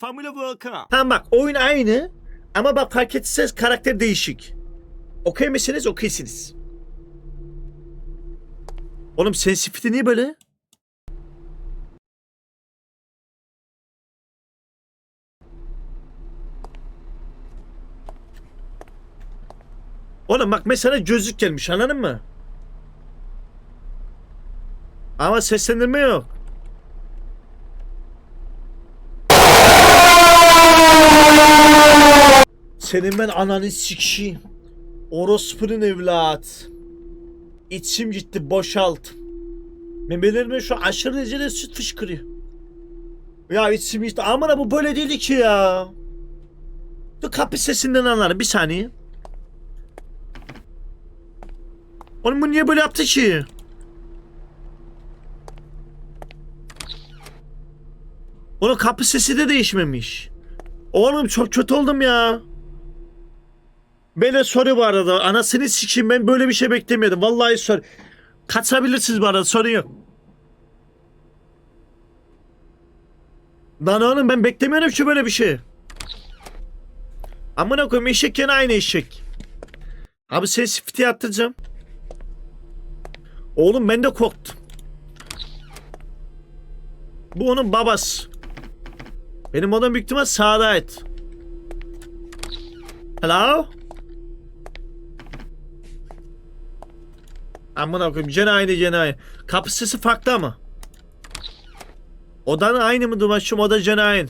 Formula World Cup. Tamam bak oyun aynı ama bak fark etseniz karakter değişik. Okey misiniz? Okeysiniz. Oğlum sensitivity niye böyle? Oğlum bak mesela gözlük gelmiş anladın mı? Ama seslendirme yok. Senin ben ananı sikşiyim. Orospunun evlat. İçim gitti boşalt. Memelerime şu aşırı derecede süt fışkırıyor. Ya içim gitti. Aman bu böyle değildi ki ya. Dur kapı sesinden anlarım bir saniye. Oğlum bu niye böyle yaptı ki? Onun kapı sesi de değişmemiş. Oğlum çok kötü oldum ya. Bana soru bu arada. Anasını sikeyim ben böyle bir şey beklemiyordum. Vallahi sor. Kaçabilirsiniz bu arada sorun yok. Lan oğlum ben beklemiyorum ki böyle bir şey. Amına koyayım eşek gene aynı eşek. Abi sensitivity attıracağım. Oğlum ben de korktum. Bu onun babası. Benim odam büyük ihtimal sağda ait. Hello? Amına koyayım gene aynı gene aynı. Kapı sesi farklı ama. Odanın aynı mı Dumaş'ım oda gene aynı.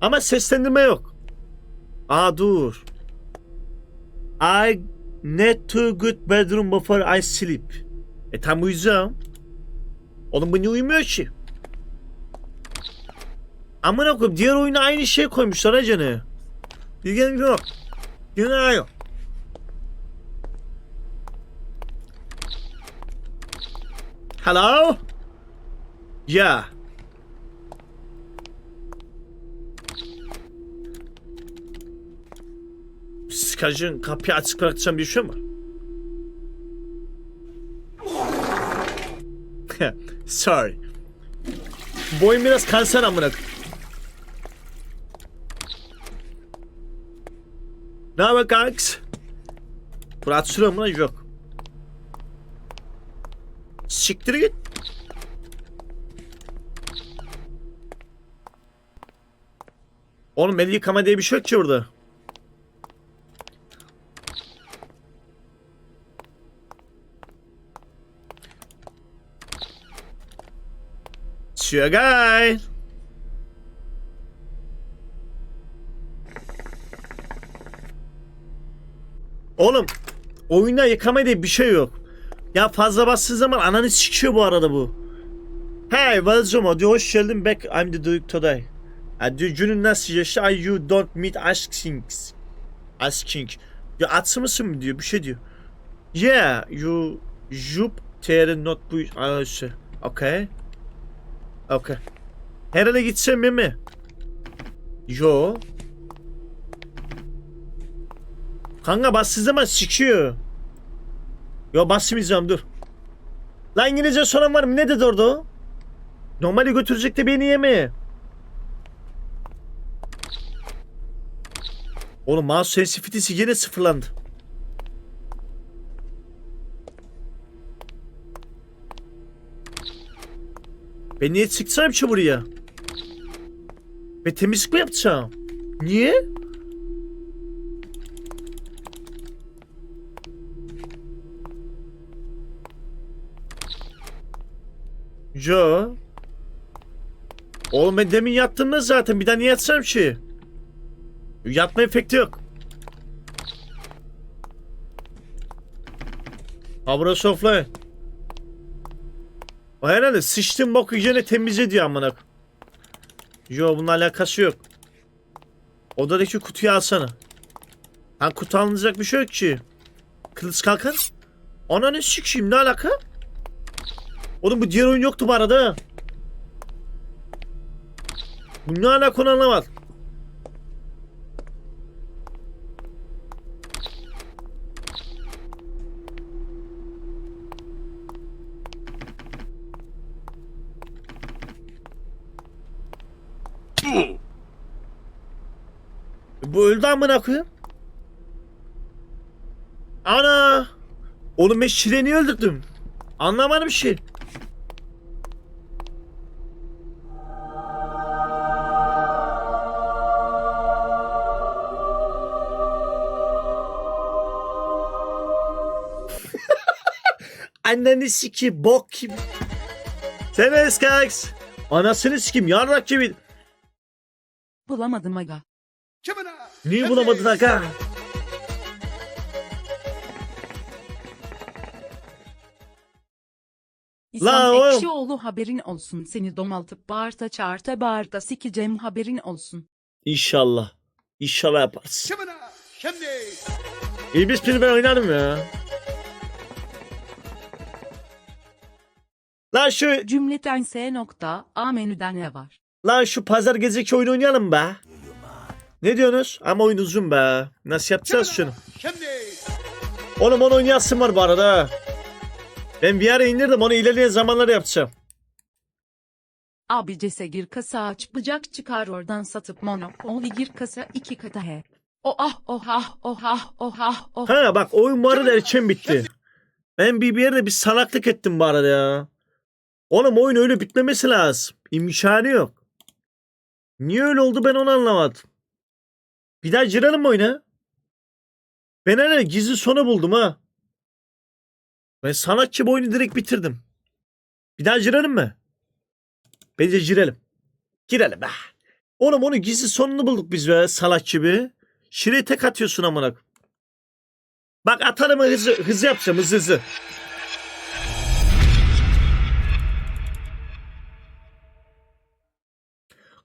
Ama seslendirme yok. Aa dur. I need to good bedroom before I sleep. E tam uyuyacağım. Oğlum bu niye uyumuyor ki? Amına koyayım diğer oyuna aynı şey koymuşlar ha canı. Bilgin yok. Günah yok. Hello? Yeah. Skacın kapıyı açık bırakacağım bir şey mi? Sorry. Boyun biraz kanser amına. Ne haber kanks? Fırat sürüyor? Yok. Siktir git. Oğlum el yıkama diye bir şey yok ki burada. Sugar. Oğlum oyunda yıkama diye bir şey yok. Ya fazla bastığı zaman ananı sikiyor bu arada bu. Hey welcome diyor hoş geldin back I'm the Duke today. Diyor günün nasıl? I you don't meet asking. Asking. Ya atsı mısın mı diyor bir şey diyor. Yeah you jup ter not bu. Okay. Okay. Herhalde gitsem mi mi? Yo. Kanka bastığı zaman sikiyor. Yo basmayacağım dur. Lan İngilizce soran var mı? Ne dedi orada o? Normali götürecek de beni yeme. Oğlum mouse sensitivity'si yine sıfırlandı. Ben niye çıksam ki buraya? Ve temizlik mi yapacağım? Niye? Yo. Oğlum ben demin yattım zaten. Bir daha niye yatsam ki? Yatma efekti yok. Ha burası offline. O herhalde sıçtığın bok yiyeceğine temizle diyor amına. Yo bununla alakası yok. Odadaki kutuyu alsana. Ha kutu alınacak bir şey yok ki. Kılıç kalkan. Ananı sikeyim ne alaka? Oğlum bu diğer oyun yoktu bu arada. Bu ne alaka onu anlamadım. Bu öldü amına koyayım. Ana! Oğlum ben Şile'yi niye öldürdüm? Anlamadım şey. Anneni siki bok gibi. Sen eskaks. Anasını sikim yarrak gibi. Bulamadım aga. Niye bulamadın aga? İslam oğlum. Ekşioğlu haberin olsun. Seni domaltıp bağırta çağırta bağırta sikeceğim haberin olsun. İnşallah. İnşallah yaparsın. İyi biz pil ben oynarım ya. Lan şu Cümleten S nokta A menüden ne var? lan şu pazar geceki oyunu oynayalım be. Ne diyorsunuz? Ama oyun uzun be. Nasıl yapacağız şunu? Oğlum onu oynayasın var bu arada. ha. Ben bir ara indirdim onu ilerleyen zamanlarda yapacağım. Abi cese gir kasa aç bıçak çıkar oradan satıp Monopoly gir kasa iki kata he. Oh ah oh ah oh ah oh ah oh. Ha bak oyun bu arada erken bitti. Ben bir, bir yerde bir salaklık ettim bu arada ya. Oğlum oyun öyle bitmemesi lazım. İmkanı yok. Niye öyle oldu ben onu anlamadım. Bir daha girelim mi oyuna? Ben hele gizli sonu buldum ha. Ben sanatçı bu oyunu direkt bitirdim. Bir daha girelim mi? Bence girelim. Girelim be. Oğlum onun gizli sonunu bulduk biz be salak gibi. Şireyi tek atıyorsun amına. Bak atalım hızlı, hızlı yapacağım hızlı hızlı.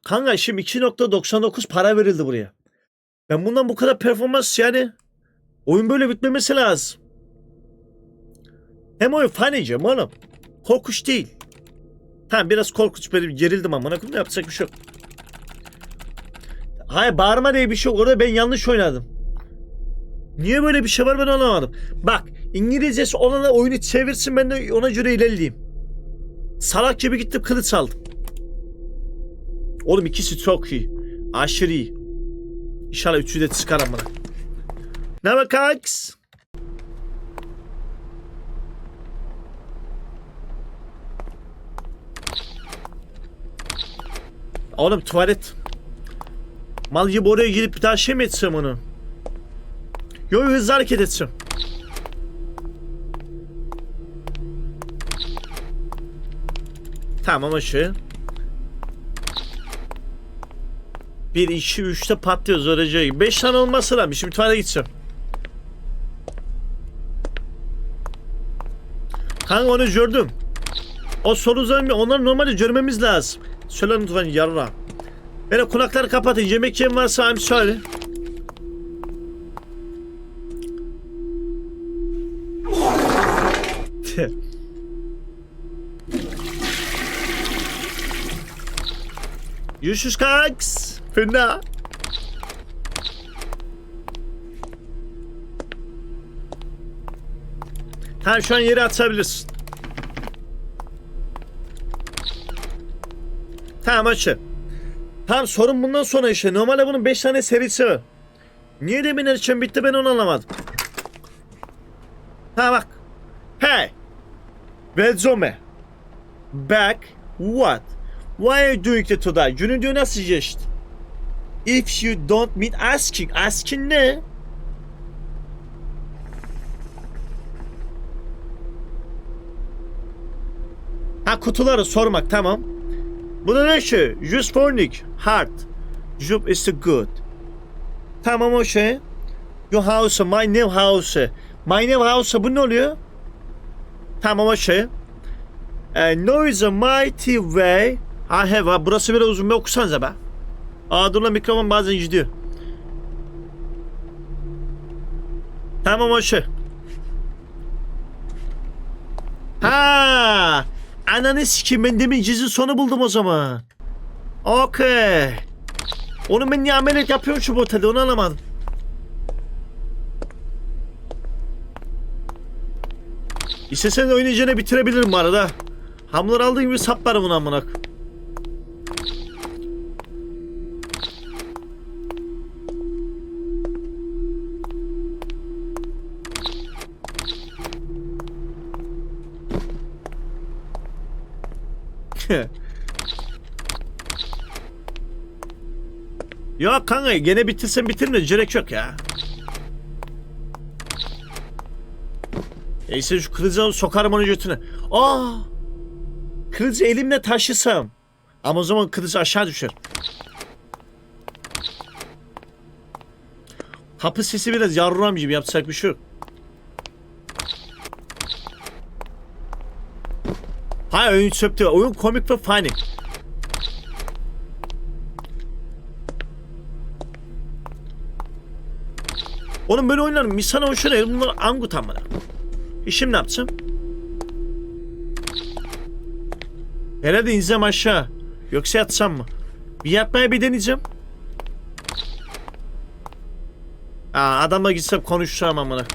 Kanka şimdi 2.99 para verildi buraya. Ben bundan bu kadar performans yani oyun böyle bitmemesi lazım. Hem oyun faneyeceğim oğlum. Korkuş değil. Tamam biraz korkunç bir gerildim ama ne yapacak bir şey yok. Hayır bağırma diye bir şey yok. Orada ben yanlış oynadım. Niye böyle bir şey var ben anlamadım. Bak İngilizcesi olana oyunu çevirsin ben de ona göre ilerleyeyim. Salak gibi gittim kılıç aldım. Oğlum ikisi çok iyi. Aşırı iyi. İnşallah üçü de çıkar amına. Ne var kanks? Oğlum tuvalet. Mal gibi oraya girip bir daha şey mi etsem onu? Yo hızlı hareket etsem. Tamam aşağı. 1, 2, 3'te patlıyoruz öğrenci gibi. 5 tane olması lazım. Şimdi şey, bir tane gideceğim. Kanka onu gördüm. O sol uzanmıyor. Onları normalde görmemiz lazım. Söyle lütfen yarına. Böyle kulakları kapatın. Yemek yiyen varsa I'm sorry. Görüşürüz kanks. Fena. Tamam şu an yere atabilirsin. Tamam açı. Tamam sorun bundan sonra işte. Normalde bunun 5 tane serisi var. Niye demin için bitti ben onu anlamadım. Ha bak. Hey. Benzome. Back. What? Why are you doing it today? Günün diyor nasıl geçti? If you don't mean asking. Asking ne? Ha kutuları sormak tamam. Bu da ne şey? Just fornik. Hard. Job is good. Tamam o şey. Your house, my new house. My new house bu ne oluyor? Tamam o şey. Uh, noise a mighty way. I have. Ha, burası biraz uzun bir okusanıza be. Aa dur lan mikrofon bazen gidiyor. Tamam o şey. Ha! Ananı sikeyim ben demin cizin sonu buldum o zaman. Okey. Onu ben niye ameliyat yapıyorum şu otelde onu anlamadım. İstesen oynayacağını bitirebilirim bu arada. Hamlar aldığım gibi saplarım bunu amına. Yok kanka gene bitirsen bitirme gerek yok ya. Neyse şu kılıcı sokarım onun götüne. Aa! Kılıcı elimle taşısam. Ama o zaman kılıç aşağı düşer. Kapı sesi biraz yavrum gibi yapacak bir şey yok. Hayır oyun çöptü. Oyun komik ve funny. Oğlum böyle oyunlar misana değil. Bunlar angut amına. E şimdi ne yapacağım? Herhalde ineceğim aşağı. Yoksa yatsam mı? Bir yatmaya bir deneyeceğim. Aa, adamla gitsem konuşacağım amına.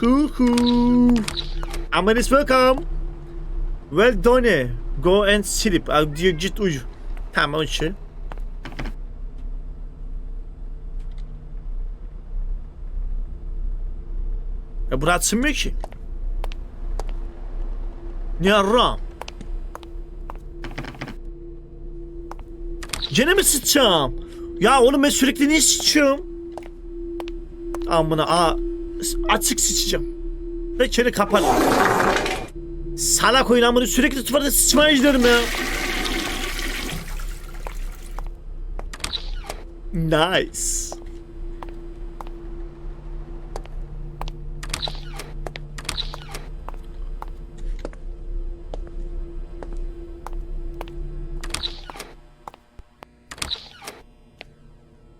Hoo hoo. Amanis welcome. Well done. Go and sleep. Diyor git uyu. Tamam şey. Ya burası sığmıyor ki. Ne yaram? Gene mi sıçacağım? Ya oğlum ben sürekli niye sıçıyorum? Amına aa açık sıçacağım. Ve içeri kapalı. Salak oyun amına sürekli tuvalete sıçmaya gidiyorum ya. Nice.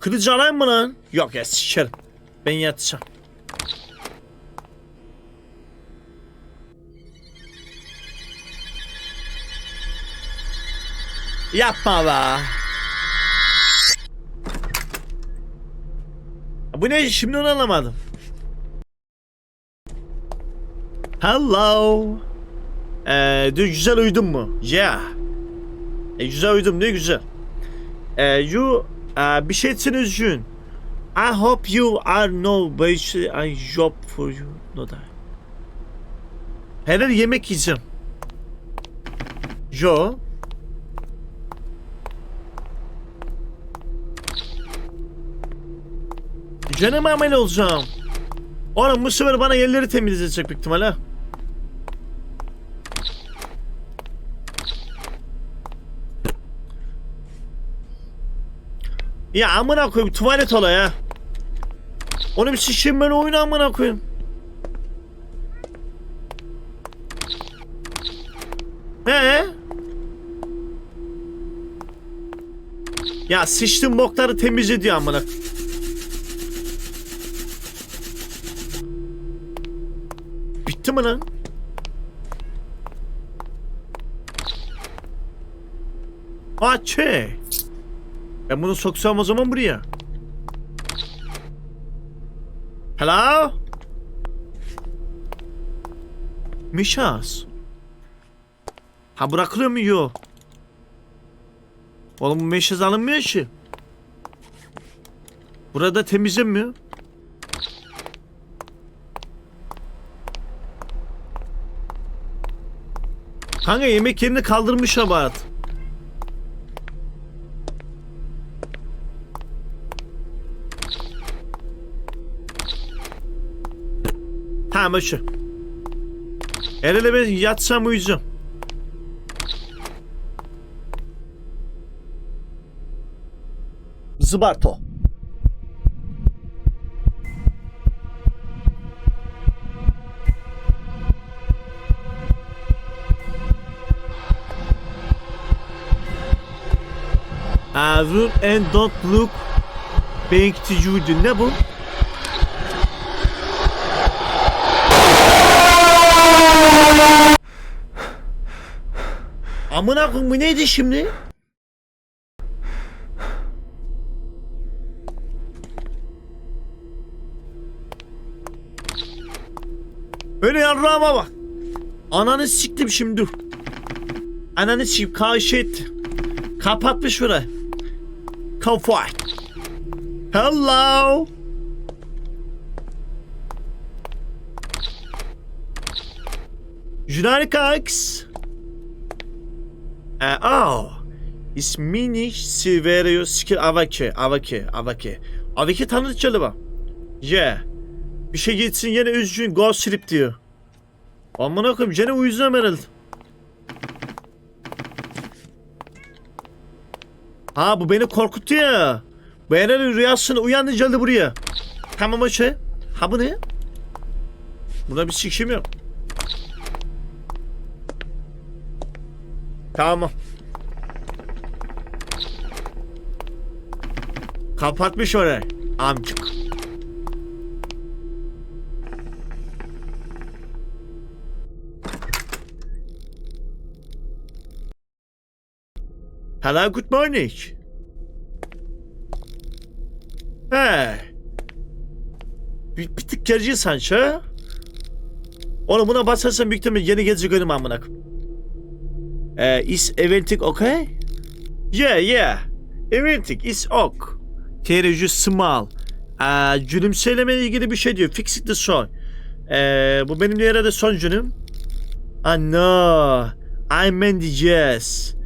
Kılıcı alayım mı lan? Yok ya sikerim. Ben yatacağım. Yapma be. Bu ne şimdi onu anlamadım. Hello. Ee, diyor güzel uyudun mu? Yeah. E, güzel uyudum diyor güzel. Ee, you uh, bir şey için üzgün. I hope you are no better I job for you. No da. Herhalde yemek yiyeceğim. Yo. Canım amel olacağım. Oğlum bu sefer bana yerleri temizleyecek büyük ihtimalle. Ya amına koyayım tuvalet ola ya. Onu bir şişeyim ben oyunu amına koyayım. He? Ya sıçtım bokları temizle diyor amına. Bitti mi lan? Açı. Ben bunu soksam o zaman buraya. Hello? Mişas. Ha bırakılıyor mu? Yok. Oğlum bu meşaz alınmıyor ki. Burada temizlenmiyor. Kanka yemek yerini kaldırmış abat. Tamam şu. El ele ben yatsam uyuyacağım. Zıbarto. Uh, run and don't look back to you. Ne bu? Amına koyayım bu neydi şimdi? Öyle yarrağıma bak. Ananı siktim şimdi dur. Ananı sikip karşı. Kapatmış burayı. Come fight. Hello. Jünar Kax. Uh, ee, oh. İsmini Silverio Skill Avaki. Avaki. Avaki. Avaki tanıdıkça mı? Yeah. Bir şey gitsin yine üzgün. Ghost Slip diyor. Amına koyayım gene uyuzum herhalde. Ha bu beni korkutuyor. Bu herhalde rüyasını uyandı geldi buraya. Tamam o şey. Ha bu ne? Buna bir sikişim yok. Tamam. Kapatmış orayı. Amcık. Hello, good morning. He. Bir, bir tık gerici sanki? Oğlum buna basarsan büyük ihtimalle yeni gelecek önüm amına. Eh, is everything okay? Yeah, yeah. Everything is ok. Tercih small. Ee, gülümseyle ilgili bir şey diyor. Fix it the song. Ee, bu benim yere son cünüm. Ah no. I meant yes.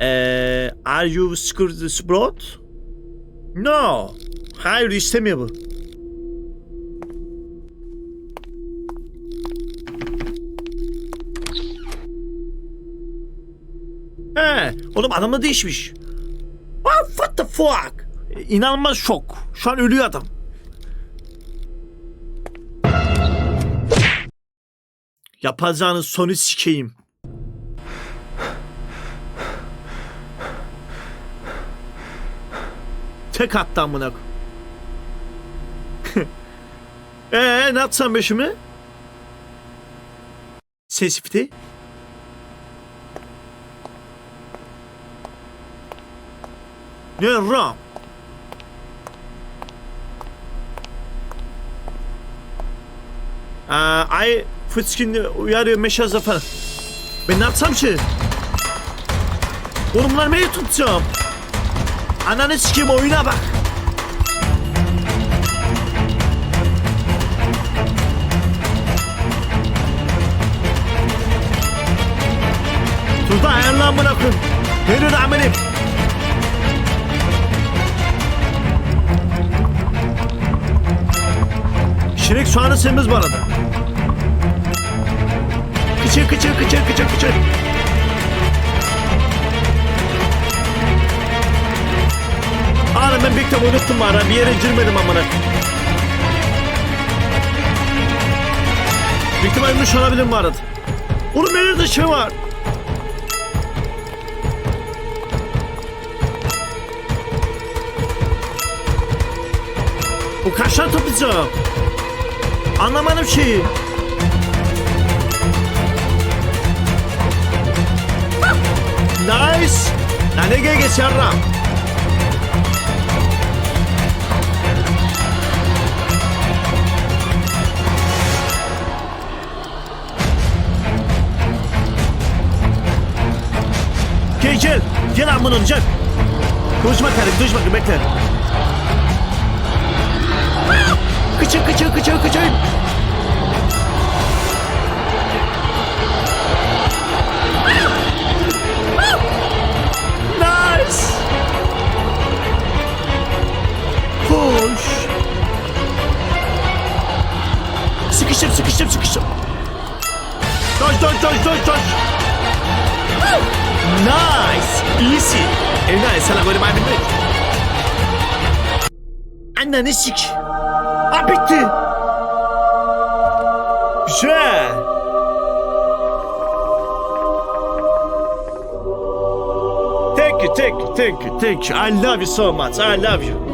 Ee, are you scared sprout? No. Hayır istemiyor bu. He, oğlum adam da değişmiş. Ah, what the fuck? İnanılmaz şok. Şu an ölüyor adam. Yapacağınız sonu sikeyim. Tek attı amına Eee ne yapsam beşimi? Sesifti. Ne ram? Aa, ay fıçkın uyarıyor meşazda falan. Ben ne yapsam ki? Oğlum bunlar tutacağım? Ananı sikeyim oyuna bak. Tuzda ayarlan koyayım. Henüz amelim. Şirek soğanı sevmez bu arada. Kıçır kıçır kıçır kıçır kıçır. Oğlum ben kitabı unuttum bana. Bir yere girmedim amına. Bir kitabı ölmüş olabilirim bu arada. Oğlum nerede şey var? Bu kaçtan toplayacağım? Anlamadım şeyi. Nice. Lan ne geç yarram. Gel gel. Gel amına gel. Konuşma karım, konuşma karım, bekle. Kıçın kıçın kıçın kıçın. Nice. Koş. Sıkıştım sıkıştım sıkıştım. Doj doj doj doj doj. Nice. Easy. E nice. Sana böyle mavi mi? Anne ne sik? Ha bitti. Güzel. Thank you, thank you, thank you, thank you. I love you so much. I love you.